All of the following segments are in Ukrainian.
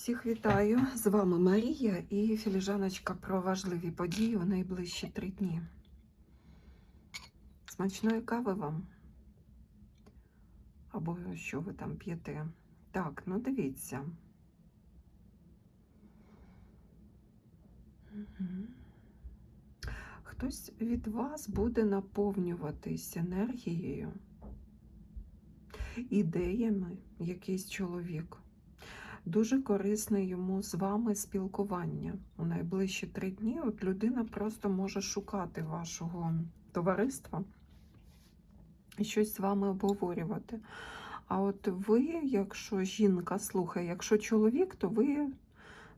Всіх вітаю! З вами Марія і філіжаночка про важливі події у найближчі три дні. Смачної кави вам. Або що ви там п'єте. Так, ну дивіться. Хтось від вас буде наповнюватись енергією, ідеями, якийсь чоловік. Дуже корисне йому з вами спілкування. У найближчі три дні от людина просто може шукати вашого товариства і щось з вами обговорювати. А от ви, якщо жінка слухає, якщо чоловік, то ви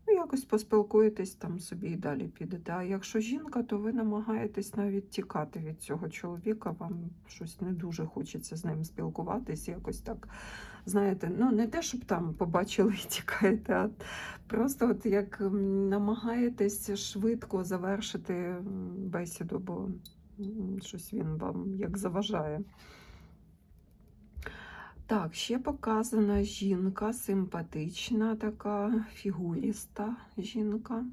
ну, якось поспілкуєтесь там собі і далі підете. А якщо жінка, то ви намагаєтесь навіть тікати від цього чоловіка, вам щось не дуже хочеться з ним спілкуватись, якось так знаєте, ну не те, щоб там побачили і тікаєте, а просто от як намагаєтесь швидко завершити бесіду, бо щось він вам як заважає. Так, ще показана жінка, симпатична, така фігуріста жінка.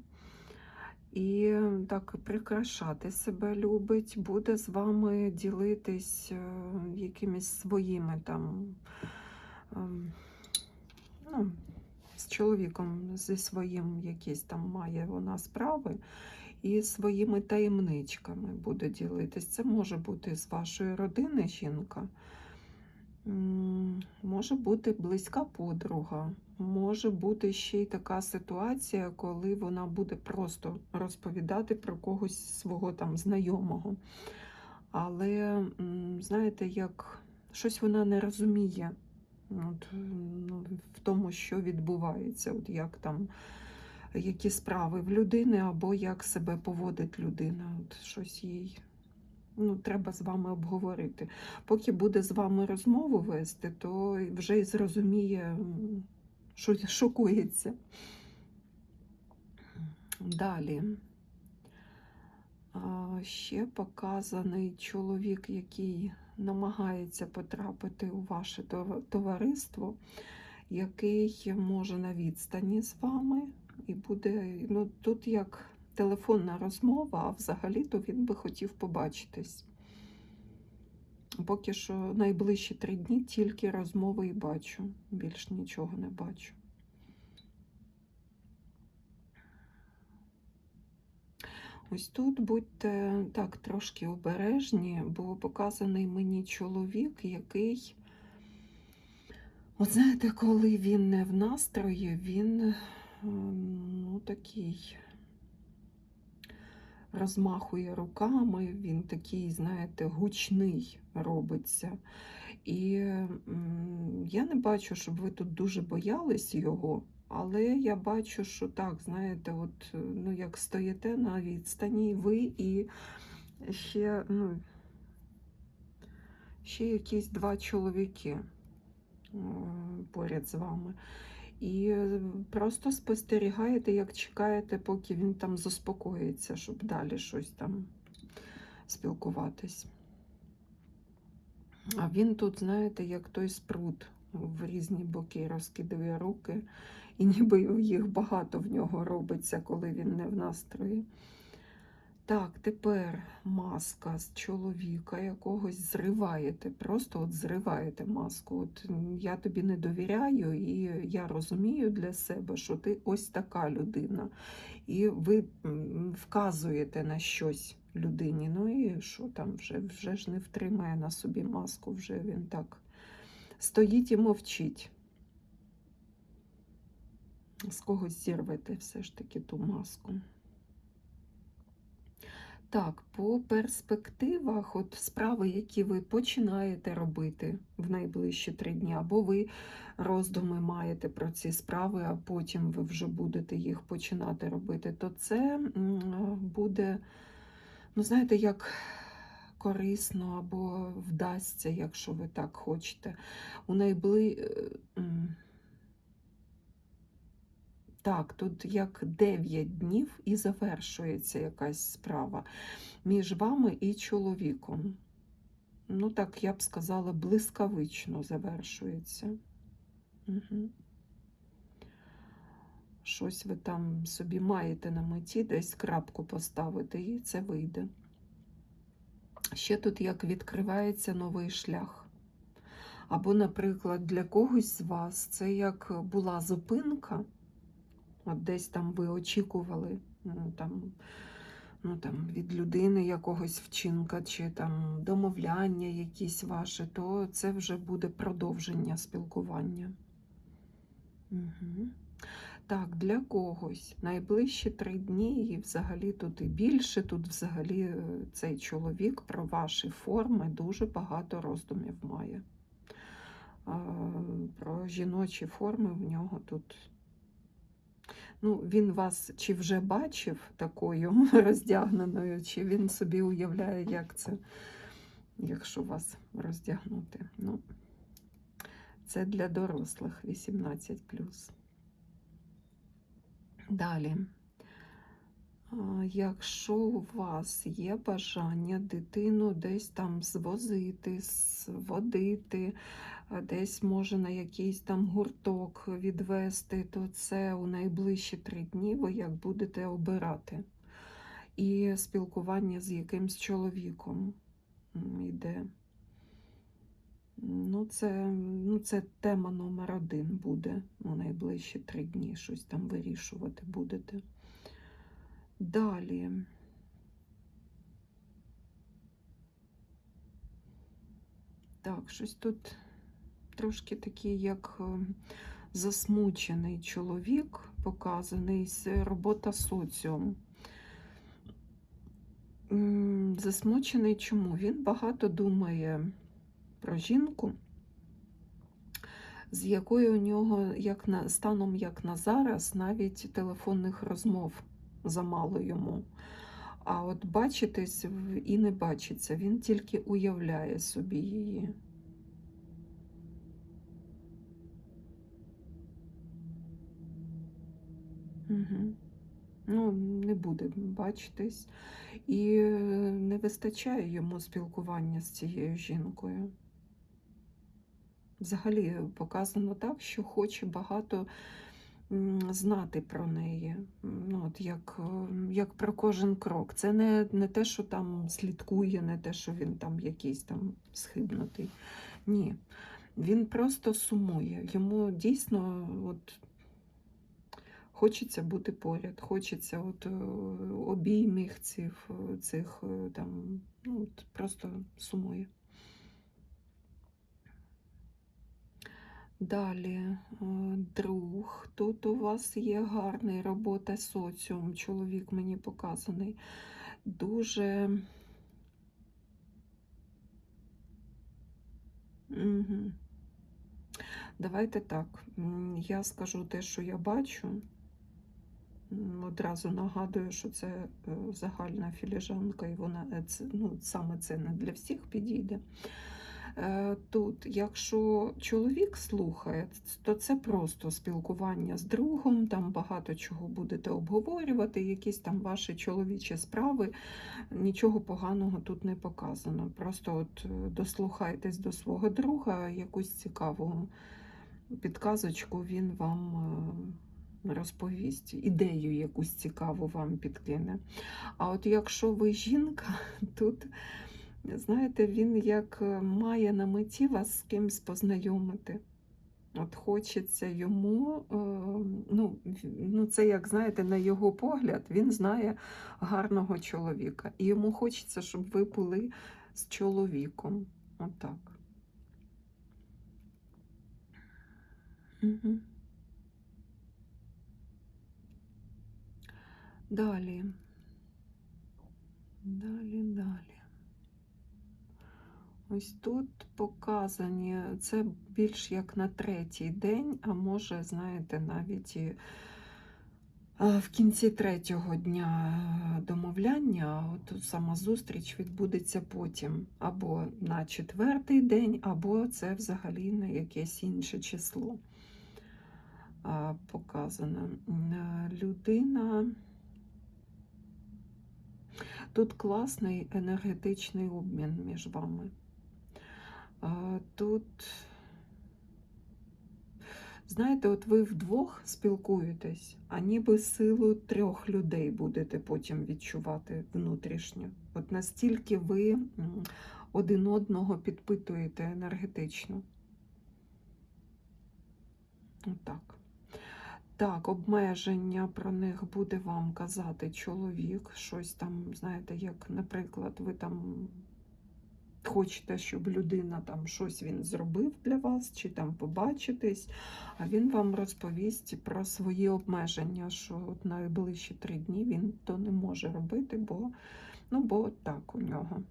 І так прикрашати себе любить, буде з вами ділитись е, якимись своїми там ем, ну, з чоловіком зі своїм якісь там має вона справи, і своїми таємничками буде ділитись. Це може бути з вашої родини жінка, може бути близька подруга, може бути ще й така ситуація, коли вона буде просто розповідати про когось свого там знайомого. Але, знаєте, як щось вона не розуміє от, ну, в тому, що відбувається, от як там, які справи в людини, або як себе поводить людина. От щось їй ну, треба з вами обговорити. Поки буде з вами розмову вести, то вже й зрозуміє, що шокується. Далі. Ще показаний чоловік, який намагається потрапити у ваше товариство, який може на відстані з вами, і буде ну, тут як телефонна розмова, а взагалі-то він би хотів побачитись. Поки що найближчі три дні тільки розмови і бачу, більш нічого не бачу. Ось тут будьте так трошки обережні, бо показаний мені чоловік, який, от знаєте, коли він не в настрої, він е, ну, такий розмахує руками, він такий, знаєте, гучний робиться. І я не бачу, щоб ви тут дуже боялись його. Але я бачу, що так, знаєте, от ну як стоїте на відстані, ви і ще, ну, ще якісь два чоловіки поряд з вами. І просто спостерігаєте, як чекаєте, поки він там заспокоїться, щоб далі щось там спілкуватись. А він тут, знаєте, як той спрут в різні боки розкидує руки, і ніби їх багато в нього робиться, коли він не в настрої. Так, тепер маска з чоловіка якогось зриваєте, просто от зриваєте маску. От я тобі не довіряю, і я розумію для себе, що ти ось така людина. І ви вказуєте на щось людині. Ну і що там вже, вже ж не втримає на собі маску, вже він так стоїть і мовчить. З когось зірвете все ж таки ту маску. Так, по перспективах, от справи, які ви починаєте робити в найближчі три дні, або ви роздуми маєте про ці справи, а потім ви вже будете їх починати робити, то це буде, ну, знаєте, як корисно або вдасться, якщо ви так хочете. У найбли... Так, тут як 9 днів і завершується якась справа між вами і чоловіком. Ну, так, я б сказала, блискавично завершується. Угу. щось ви там собі маєте на меті, десь крапку поставити, і це вийде. Ще тут як відкривається новий шлях. Або, наприклад, для когось з вас це як була зупинка, от десь там ви очікували ну, там, ну, там, від людини якогось вчинка, чи там домовляння якісь ваше, то це вже буде продовження спілкування. Угу. Так, для когось найближчі три дні, і взагалі тут і більше, тут взагалі е, цей чоловік про ваші форми дуже багато роздумів має. Про жіночі форми в нього тут. Ну, він вас чи вже бачив такою роздягненою, чи він собі уявляє, як це, якщо вас роздягнути. Ну, це для дорослих 18. Далі. Якщо у вас є бажання дитину десь там звозити, водити, десь може на якийсь там гурток відвести, то це у найближчі три дні ви як будете обирати. І спілкування з якимсь чоловіком йде. Ну, це, ну, це тема номер один буде у найближчі три дні. Щось там вирішувати будете. Далі. Так, щось тут трошки такий, як е, засмучений чоловік, показаний з робота соціум. Засмучений чому? Він багато думає про жінку, з якою у нього, як на, станом як на зараз, навіть телефонних розмов замало йому. А от бачитись і не бачиться, він тільки уявляє собі її. Угу. Ну, не буде бачитись. І е, не вистачає йому спілкування з цією жінкою. Взагалі показано так, що хоче багато знати про неї, ну, от як як про кожен крок. Це не не те, що там слідкує, не те, що він там якийсь там схибнутий. Ні. Він просто сумує. Йому дійсно от, хочеться бути поряд, хочеться от, е, обіймів цих, цих е, там, ну, от, просто сумує. Далі, е, друг, тут у вас є гарний робота соціум, чоловік мені показаний. Дуже. Угу. Давайте так. Я скажу те, що я бачу. Одразу нагадую, що це е, загальна філіжанка, і вона е, ну, саме це не для всіх підійде. Е, тут, якщо чоловік слухає, то це просто спілкування з другом, там багато чого будете обговорювати, якісь там ваші чоловічі справи, нічого поганого тут не показано. Просто от е, дослухайтесь до свого друга, якусь цікаву підказочку він вам е, розповість, ідею якусь цікаву вам підкине. А от якщо ви жінка, тут. Знаєте, він як е, має на меті вас з кимось познайомити. От хочеться йому, е, ну, ну це як знаєте, на його погляд, він знає гарного чоловіка. І йому хочеться, щоб ви були з чоловіком. Отак. Угу. Далі. Далі, далі. Ось тут показані, це більш як на третій день, а може, знаєте, навіть і в кінці третього дня домовляння, от сама зустріч відбудеться потім, або на четвертий день, або це взагалі на якесь інше число показано. Людина. Тут класний енергетичний обмін між вами. Тут, Знаєте, от ви вдвох спілкуєтесь, а ніби силу трьох людей будете потім відчувати внутрішньо. От настільки ви один одного підпитуєте енергетично. Отак. Так, обмеження про них буде вам казати чоловік. Щось там, знаєте, як, наприклад, ви там хочете, щоб людина там щось він зробив для вас, чи там побачитись, а він вам розповість про свої обмеження, що от найближчі три дні він то не може робити, бо, ну, бо так у нього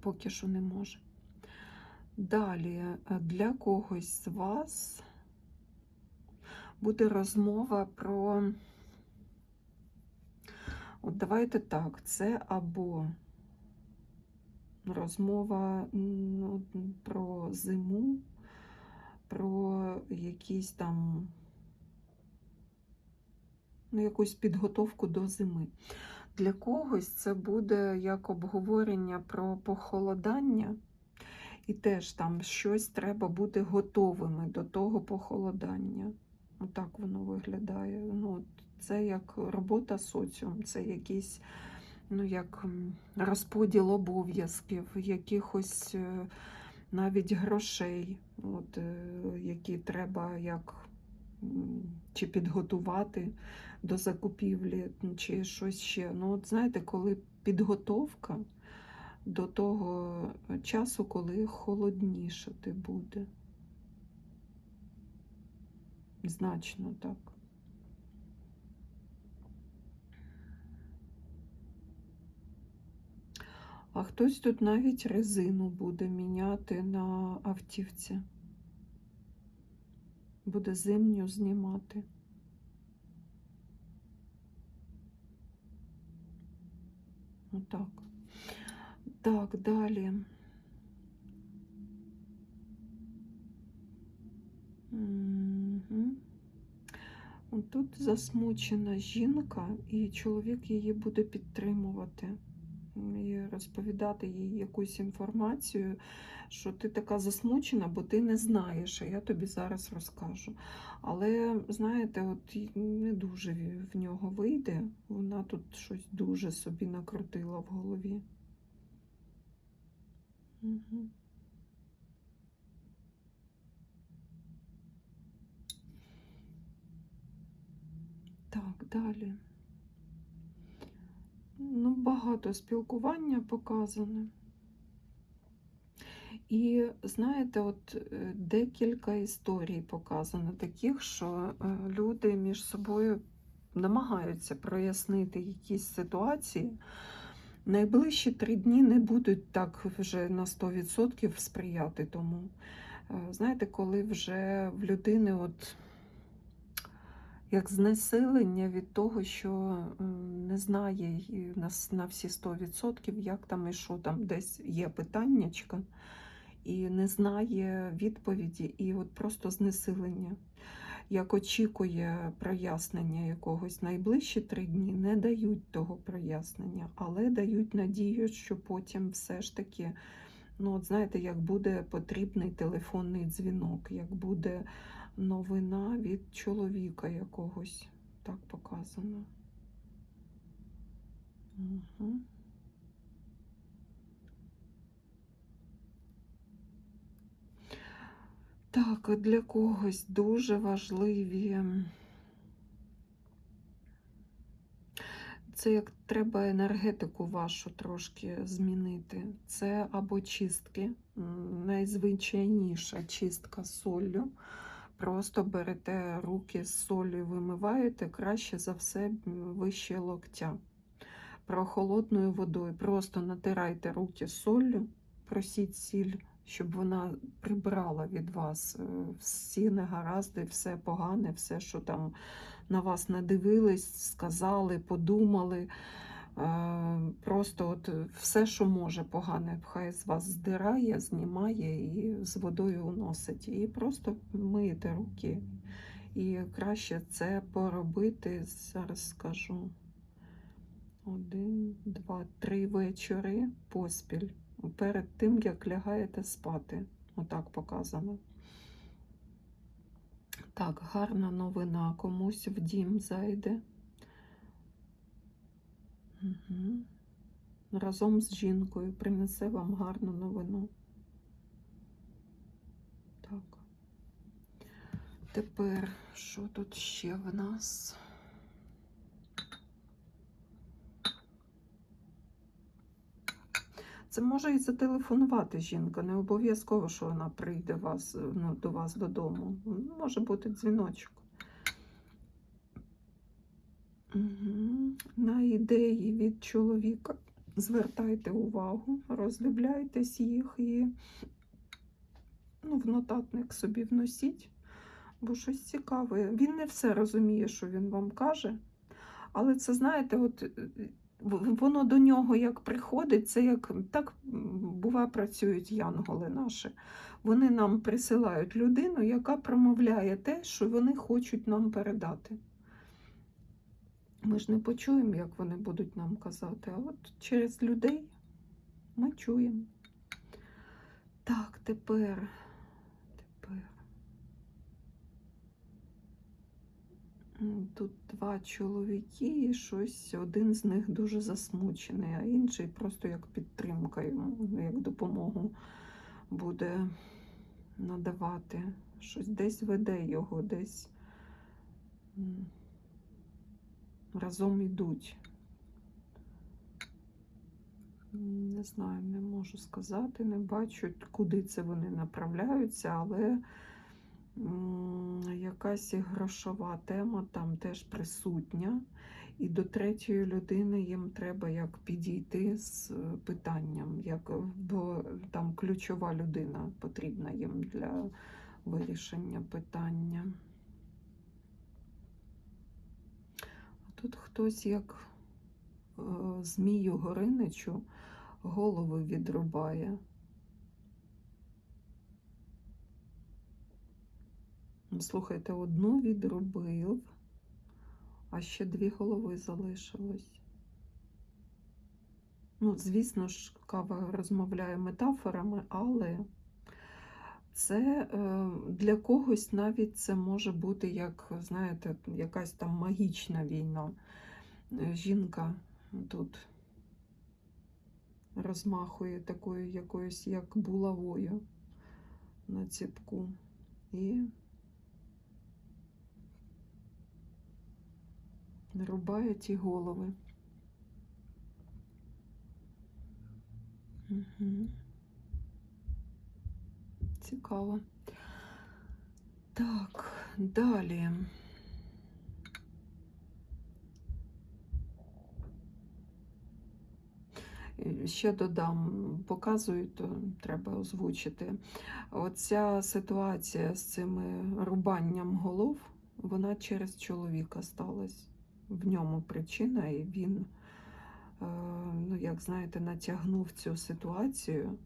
поки що не може. Далі, е, для когось з вас буде розмова про. От давайте так, це або розмова ну, про зиму, про якісь там, ну, якусь підготовку до зими. Для когось це буде як обговорення про похолодання, і теж там щось треба бути готовими до того похолодання. Отак воно виглядає. Ну, Це як робота соціум, це якийсь ну, як розподіл обов'язків, якихось е, навіть грошей, от, е, які треба як чи підготувати до закупівлі, чи щось ще. Ну, от знаєте, коли підготовка до того часу, коли холоднішати буде. Значно так. А хтось тут навіть резину буде міняти на автівці. Буде зимню знімати. Отак. Так, далі. Угу. Тут засмучена жінка, і чоловік її буде підтримувати і розповідати їй якусь інформацію, що ти така засмучена, бо ти не знаєш, а я тобі зараз розкажу. Але, знаєте, от не дуже в нього вийде, вона тут щось дуже собі накрутила в голові. Угу. Так, далі. Ну, багато спілкування показане. І знаєте, от е, декілька історій показано таких, що е, люди між собою намагаються прояснити якісь ситуації. Найближчі три дні не будуть так вже на 100% сприяти тому. Е, знаєте, коли вже в людини от як знесилення від того, що не знає на, на всі 100%, як там і що там, десь є питаннячка, і не знає відповіді, і от просто знесилення. Як очікує прояснення якогось найближчі три дні, не дають того прояснення, але дають надію, що потім все ж таки, ну от знаєте, як буде потрібний телефонний дзвінок, як буде новина від чоловіка якогось. Так показано. Угу. Так, для когось дуже важливі. Це як треба енергетику вашу трошки змінити. Це або чистки, найзвичайніша чистка солью. Просто берете руки з солі, вимиваєте краще за все вище локтя. Прохолодною водою. Просто натирайте руки солью, просіть сіль, щоб вона прибрала від вас е, всі негаразди, все погане, все, що там на вас надивились, сказали, подумали. Е, просто от все, що може погане, хай з вас здирає, знімає і з водою уносить. І просто миєте руки. І краще це поробити, зараз скажу, один, два, три вечори поспіль. Перед тим, як лягаєте спати. Отак показано. Так, гарна новина комусь в дім зайде. Угу. Разом з жінкою принесе вам гарну новину. Так. Тепер, що тут ще в нас? Це може і зателефонувати жінка, не обов'язково, що вона прийде вас, ну, до вас додому. Може бути дзвіночок. На ідеї від чоловіка звертайте увагу, роздивляйтесь їх і ну, в нотатник собі вносіть, бо щось цікаве. Він не все розуміє, що він вам каже, але це, знаєте, от е, воно до нього як приходить, це як так бува працюють янголи наші. Вони нам присилають людину, яка промовляє те, що вони хочуть нам передати. Ми ж не почуємо, як вони будуть нам казати, а от через людей ми чуємо. Так, тепер, тепер. Тут два чоловіки, і щось один з них дуже засмучений, а інший просто як підтримка йому, як допомогу буде надавати. Щось десь веде його, десь разом йдуть. Не знаю, не можу сказати, не бачу, куди це вони направляються, але якась грошова тема там теж присутня. І до третьої людини їм треба як підійти з е, питанням, як, бо там ключова людина потрібна їм для вирішення питання. А Тут хтось як е, змію Гориничу голови відрубає. Слухайте, одну відрубив, а ще дві голови залишилось. Ну, звісно ж, кава розмовляє метафорами, але це е, для когось навіть це може бути як, знаєте, якась там магічна війна. Е, Жінка тут розмахує такою якоюсь як булавою на ціпку. І рубає ті голови. Угу. Цікаво. Так, далі. Ще додам, показую, то треба озвучити. Оця ситуація з цими рубанням голов, вона через чоловіка сталася. В ньому причина, і він, е, ну, як знаєте, натягнув цю ситуацію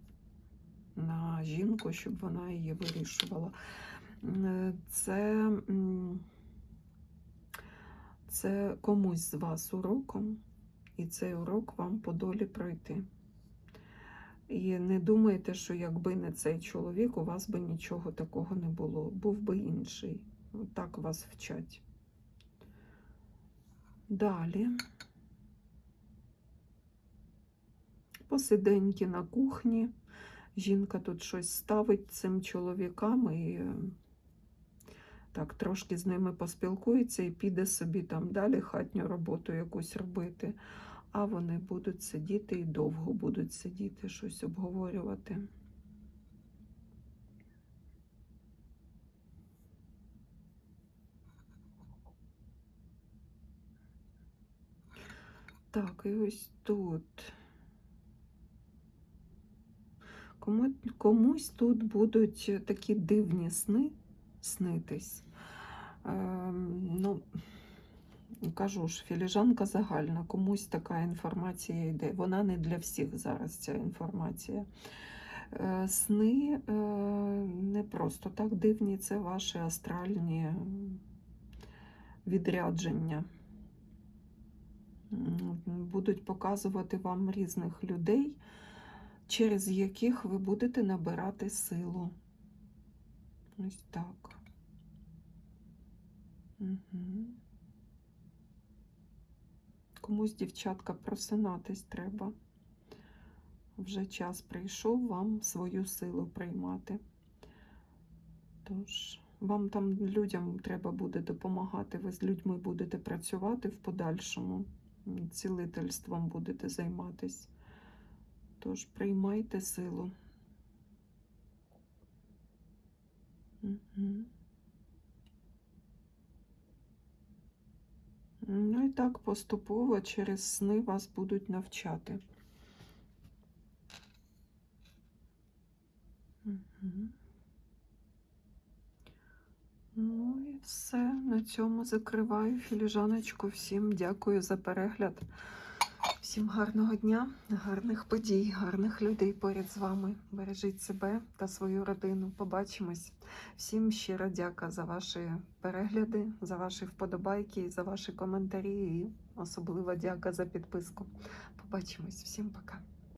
на жінку, щоб вона її вирішувала. Е, Це, це комусь з вас уроком, і цей урок вам по долі пройти. І не думайте, що якби не цей чоловік, у вас би нічого такого не було. Був би інший. Так вас вчать. Далі. Посиденьки на кухні. Жінка тут щось ставить цим чоловікам і е, так трошки з ними поспілкується і піде собі там далі хатню роботу якусь робити. А вони будуть сидіти і довго будуть сидіти, щось обговорювати. Так, і ось тут. Кому, комусь тут будуть такі дивні сни снитись. Ем, ну, кажу ж, філіжанка загальна, комусь така інформація йде. Вона не для всіх зараз ця інформація. Е, Сни е, не просто так дивні, це ваші астральні відрядження. Будуть показувати вам різних людей, через яких ви будете набирати силу. Ось так. Угу. Комусь, дівчатка, просинатись треба. Вже час прийшов вам свою силу приймати. Тож, вам там людям треба буде допомагати. Ви з людьми будете працювати в подальшому, цілительством будете займатись. Тож приймайте силу. Угу. Ну і так поступово через сни вас будуть навчати. Мгм. Ну і все. На цьому закриваю філіжаночку. Всім дякую за перегляд. Всім гарного дня, гарних подій, гарних людей поряд з вами. Бережіть себе та свою родину. Побачимось. Всім щиро дяка за ваші перегляди, за ваші вподобайки, за ваші коментарі і особлива дяка за підписку. Побачимось. Всім пока.